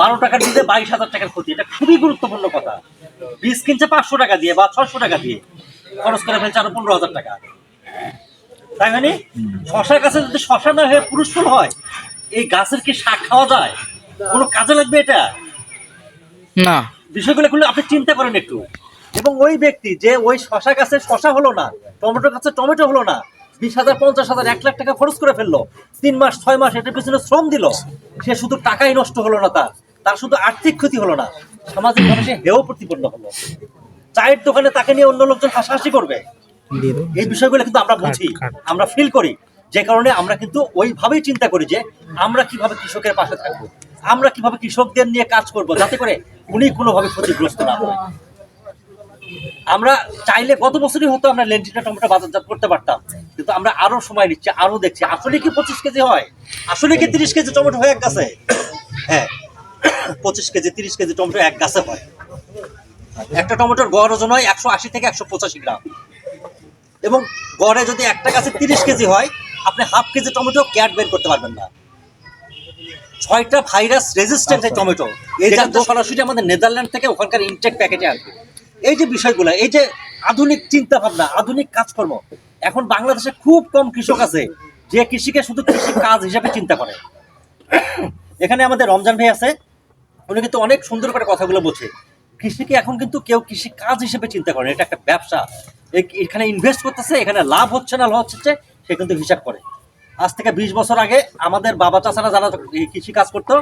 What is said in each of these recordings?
বারো টাকার দিতে বাইশ হাজার টাকার ক্ষতি। এটা খুবই গুরুত্বপূর্ণ কথা। বীজ কিনছে পাঁচশো টাকা দিয়ে বা ছশো টাকা দিয়ে। খরচ করে ফেলছে আরও পনেরো হাজার টাকা। তাই মানে শশার কাছে যদি শশা না হয়ে পুরুষ ফুল হয় এই গাছের কি শাক খাওয়া যায়? কোনো কাজে লাগবে এটা? না। বিষয়গুলো খুলে আপনি চিন্তা করেন একটু। এবং ওই ব্যক্তি যে ওই শশা গাছে শশা হলো না টমেটো গাছে টমেটো হলো না বিশ হাজার পঞ্চাশ হাজার এক লাখ টাকা খরচ করে ফেলল। তিন মাস ছয় মাস এটার পিছনে শ্রম দিল। সে শুধু টাকাই নষ্ট হলো না তার। তার শুধু আর্থিক ক্ষতি হলো না সামাজিক ভাবে হেও প্রতিপন্ন হলো। চায়ের দোকানে তাকে নিয়ে অন্য লোকজন হাসাহাসি করবে। এই বিষয়গুলো কিন্তু আমরা বুঝি আমরা ফিল করি। যে কারণে আমরা কিন্তু ওইভাবেই চিন্তা করি যে আমরা কীভাবে কৃষকের পাশে থাকব আমরা কীভাবে কৃষকদের নিয়ে কাজ করব যাতে করে উনি কোনোভাবে ক্ষতিগ্রস্ত না হয় আমরা চাইলে গত বছরই হতো আমরা লেন্টিনা টমেটো বাজারজাত করতে পারতাম কিন্তু আমরা আরও সময় নিচ্ছি আরও দেখছি। আসলে কি পঁচিশ কেজি হয়? আসলে কি তিরিশ কেজি টমেটো হয়ে গেছে? হ্যাঁ। পঁচিশ কেজি তিরিশ কেজি টমেটো এক গাছে হয়। একটা টমেটোর গড় ওজন হয় একশো আশি থেকে একশো পঁচাশি গ্রাম। এবং গড়ে যদি একটা গাছে তিরিশ কেজি হয় আপনি হাফ কেজি টমেটো ক্যাট বের করতে পারবেন না। ছয়টা ভাইরাস রেজিস্ট্যান্ট এই টমেটো। এই জাত সরাসরি আমাদের নেদারল্যান্ড থেকে ওখানকার ইনটেক প্যাকেটে আসবে। এই যে বিষয়গুলো এই যে আধুনিক চিন্তা ভাবনা আধুনিক কাজকর্ম এখন বাংলাদেশে খুব কম কৃষক আছে যে কৃষিকে শুধু কৃষি কাজ হিসাবে চিন্তা করে। এখানে আমাদের রমজান ভাই আছে উনি কিন্তু অনেক সুন্দর করে কথাগুলো বলছে। কৃষিকে এখন কিন্তু কেউ কৃষি কাজ হিসেবে চিন্তা করে এটা একটা ব্যবসা। এখানে ইনভেস্ট করতেছে, এখানে লাভ হচ্ছে না, লস হচ্ছে, সে কিন্তু হিসাব করে। আজ থেকে বিশ বছর আগে আমাদের বাবা চাচারা যারা কৃষি কাজ করতো,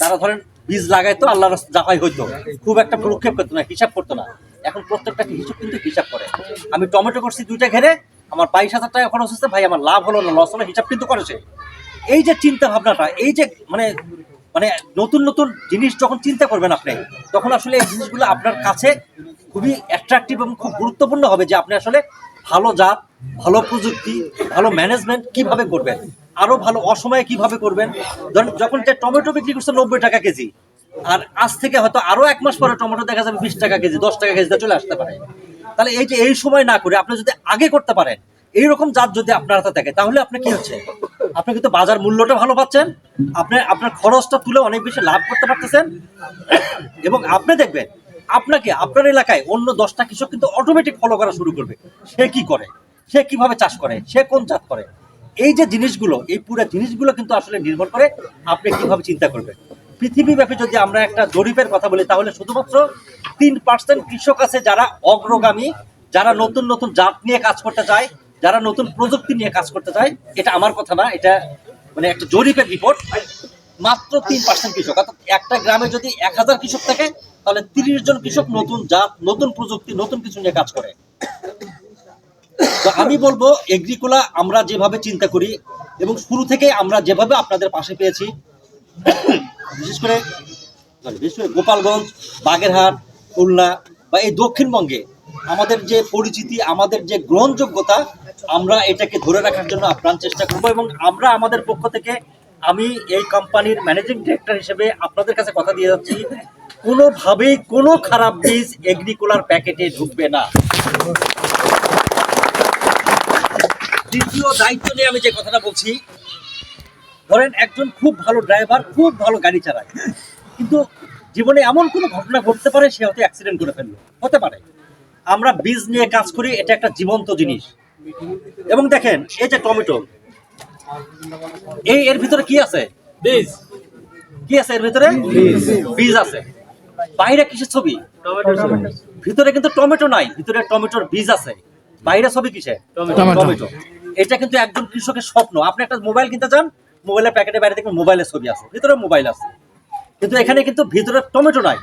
তারা ধরেন বীজ লাগাইতো আল্লাহ জাফাই হইতো। খুব একটা প্রক্ষেপ করতো না, হিসাব করতো না। এখন প্রত্যেকটা হিসাব কিন্তু হিসাব করে। আমি টমেটো করছি দুইটা ঘেরে, আমার বাইশ হাজার টাকা খরচ হচ্ছে, ভাই, আমার লাভ হলো না, লস হলো, হিসাব কিন্তু করেছে। এই যে চিন্তা ভাবনাটা এই যে মানে মানে নতুন নতুন জিনিস যখন চিন্তা করবেন আপনি, তখন আসলে এই জিনিসগুলো আপনার কাছে খুবই অ্যাট্রাকটিভ এবং খুব গুরুত্বপূর্ণ হবে যে আপনি আসলে ভালো জাত, ভালো প্রযুক্তি, ভালো ম্যানেজমেন্ট কীভাবে করবেন, আরও ভালো অসময়ে কীভাবে করবেন। ধরেন যখন টমেটো বিক্রি করছে নব্বই টাকা কেজি, আর আজ থেকে হয়তো আরও এক মাস পরে টমেটো দেখা যাবে বিশ টাকা কেজি, দশ টাকা কেজিতে চলে আসতে পারে। তাহলে এই যে এই সময় না করে আপনি যদি আগে করতে পারেন, এইরকম জাত যদি আপনার হাতে থাকে, তাহলে আপনি কি হচ্ছে? আপনি কিন্তু বাজার মূল্যটা ভালো পাচ্ছেন, আপনি, আপনার খরচটা তুলে অনেক বেশি লাভ করতে পারতেছেন। এবং আপনি দেখবেন, আপনাকে আপনার এলাকায় অন্য দশটা কৃষক কিন্তু অটোমেটিক ফলো করা শুরু করবে। সে কি করে? সে কীভাবে চাষ করে? সে কোন জাত করে? এই যে জিনিসগুলো, এই পুরো জিনিসগুলো কিন্তু আসলে নির্ভর করে আপনি কীভাবে চিন্তা করবেন। পৃথিবীব্যাপী যদি আমরা একটা জরিপের কথা বলি, তাহলে শুধুমাত্র তিন পার্সেন্ট কৃষক আছে যারা অগ্রগামী, যারা নতুন নতুন জাত নিয়ে কাজ করতে চায়। যারা নতুন প্রযুক্তি নিয়ে কাজ করতে চায়, এটা আমার কথা না, এটা মানে একটা জরিপের রিপোর্ট মাত্র তিন পার্সেন্ট কৃষক, অর্থাৎ একটা গ্রামে যদি এক হাজার কৃষক থাকে, তাহলে তিরিশ জন কৃষক নতুন জাত নতুন প্রযুক্তি, নতুন কিছু নিয়ে কাজ করে। তো আমি বলব, এগ্রিকোলা আমরা যেভাবে চিন্তা করি, এবং শুরু থেকে আমরা যেভাবে আপনাদের পাশে পেয়েছি, বিশেষ করে বিশেষ করে গোপালগঞ্জ, বাগেরহাট, খুলনা বা এই দক্ষিণবঙ্গে, আমাদের যে পরিচিতি, আমাদের যে গ্রহণযোগ্যতা আমরা এটাকে ধরে রাখার জন্য আপ্রাণ চেষ্টা করব এবং আমরা আমাদের পক্ষ থেকে আমি এই কোম্পানির ম্যানেজিং ডিরেক্টর হিসেবে আপনাদের কাছে কথা দিয়ে যাচ্ছি। কোনোভাবেই কোনো খারাপ বীজ এগ্রিকোলার প্যাকেটে ঢুকবে না। দ্বিতীয় দায়িত্ব নিয়ে আমি যে কথাটা বলছি, ধরেন একজন খুব ভালো ড্রাইভার, খুব ভালো গাড়ি চালায়, কিন্তু জীবনে এমন কোনো ঘটনা ঘটতে পারে সে হয়তো অ্যাক্সিডেন্ট করে ফেলল। হতে পারে। আমরা বীজ নিয়ে কাজ করি, এটা একটা জীবন্ত জিনিস। এবং দেখেন এই যে টমেটো এই এর ভিতরে কি আছে? বীজ। কি আছে এর ভিতরে? বীজ আছে। বাইরে কিসের ছবি? ভিতরে কিন্তু টমেটো নাই ভিতরে টমেটোর বীজ আছে। বাইরে ছবি কিসে? টমেটো। এটা কিন্তু একজন কৃষকের স্বপ্ন। আপনি একটা মোবাইল কিনতে চান মোবাইলের প্যাকেটে বাইরে দেখবেন মোবাইলের ছবি আছে। ভিতরে মোবাইল আছে। কিন্তু এখানে কিন্তু ভিতরে টমেটো নাই।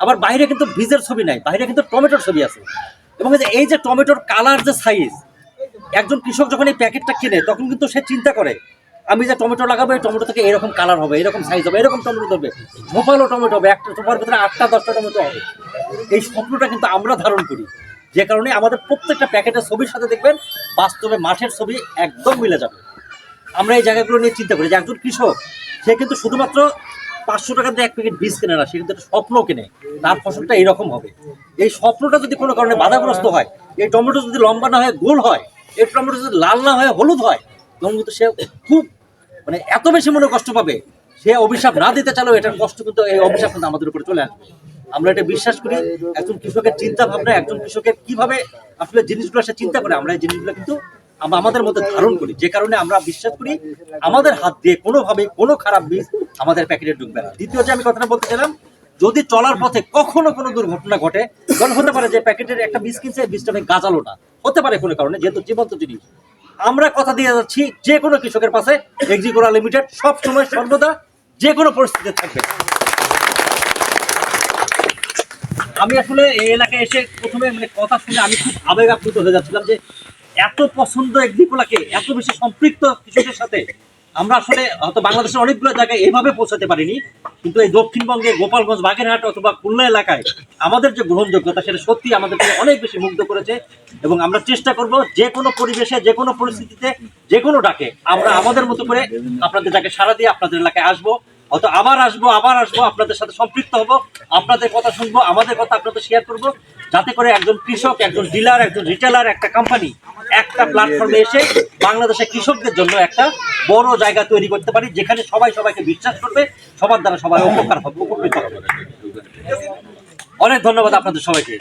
আবার বাইরে কিন্তু বীজের ছবি নাই। বাইরে কিন্তু টমেটোর ছবি আছে। এবং যে এই যে টমেটোর কালার যে সাইজ একজন কৃষক যখন এই প্যাকেটটা কেনে, তখন কিন্তু সে চিন্তা করে, আমি যে টমেটো লাগাবো, এই টমেটো থেকে এরকম কালার হবে, এরকম সাইজ হবে, এরকম টমেটো ধরবে ঝোপালো টমেটো হবে, একটা ঝোপার ভিতরে আটটা, দশটা টমেটো হবে। এই স্বপ্নটা কিন্তু আমরা ধারণ করি। যে কারণে আমাদের প্রত্যেকটা প্যাকেটের ছবির সাথে দেখবেন, বাস্তবে মাঠের ছবি একদম মিলে যাবে। আমরা এই জায়গাগুলো নিয়ে চিন্তা করি যে একজন কৃষক, সে কিন্তু শুধুমাত্র পাঁচশো টাকা দিয়ে এক প্যাকেট বীজ কেনে না, সে কিন্তু একটা স্বপ্ন কেনে, তার ফসলটা এইরকম হবে। এই স্বপ্নটা যদি কোনো কারণে বাধাগ্রস্ত হয়, এই টমেটো যদি লম্বা না হয় গোল হয় এই টমেটো যদি লাল না হয়, হলুদ হয়, তখন কিন্তু সে খুব মানে এত বেশি মনে কষ্ট পাবে। সে অভিশাপ না দিতে চালেও এটার কষ্ট কিন্তু এই অভিশাপ কিন্তু আমাদের উপরে চলে আসবে। আমরা এটা বিশ্বাস করি, একজন কৃষকের চিন্তা ভাবনা, একজন কৃষকের কীভাবে আসলে জিনিসগুলো সে চিন্তা করে, আমরা এই জিনিসগুলো কিন্তু আমরা আমাদের মধ্যে ধারণ করি। যে কারণে আমরা বিশ্বাস করি, আমাদের হাত দিয়ে কোনোভাবে কোনো খারাপ বীজ আমাদের প্যাকেটে ঢুকবে না। দ্বিতীয় যে আমি কথাটা বলতে চাইলাম, যদি চলার পথে কখনো কোনো দুর্ঘটনা ঘটে, তখন হতে পারে যে প্যাকেটের একটা বীজ কিনছে বীজটা আমি গাজালো না। হতে পারে কোনো কারণে, যেহেতু জীবন্ত জিনিস। আমরা কথা দিয়ে যাচ্ছি যে কোনো কৃষকের পাশে এক্সিকোরা লিমিটেড সব সময় সর্বদা যে কোনো পরিস্থিতিতে থাকবে। আমি আসলে এই এলাকায় এসে প্রথমে মানে কথা শুনে আমি খুব আবেগ আপ্লুত হয়ে যাচ্ছিলাম যে এত পছন্দ এক্সিকোলাকে এত বেশি সম্পৃক্ত কৃষকের সাথে আমরা আসলে হয়তো বাংলাদেশের অনেকগুলো জায়গায় এভাবে পৌঁছাতে পারিনি, কিন্তু এই দক্ষিণবঙ্গে, গোপালগঞ্জ, বাগেরহাট অথবা খুলনা এলাকায় আমাদের যে গ্রহণযোগ্যতা, সেটা সত্যি আমাদেরকে অনেক বেশি মুগ্ধ করেছে এবং আমরা চেষ্টা করব যে কোনো পরিবেশে, যে কোনো পরিস্থিতিতে, যে কোনো ডাকে আমরা আমাদের মতো করে আপনাদের ডাকে সারা দিয়ে আপনাদের এলাকায় আসব। হয়তো আবার আসব আবার আসব, আপনাদের সাথে সম্পৃক্ত হব, আপনাদের কথা শুনব, আমাদের কথা আপনাদের শেয়ার করব, যাতে করে একজন কৃষক, একজন ডিলার, একজন রিটেলার একটা কোম্পানি একটা প্ল্যাটফর্মে এসে বাংলাদেশের কৃষকদের জন্য একটা বড় জায়গা তৈরি করতে পারি, যেখানে সবাই সবাইকে বিশ্বাস করবে, সবার দ্বারা সবাই উপকার হবে, উপকৃত হবে। অনেক ধন্যবাদ আপনাদের সবাইকে।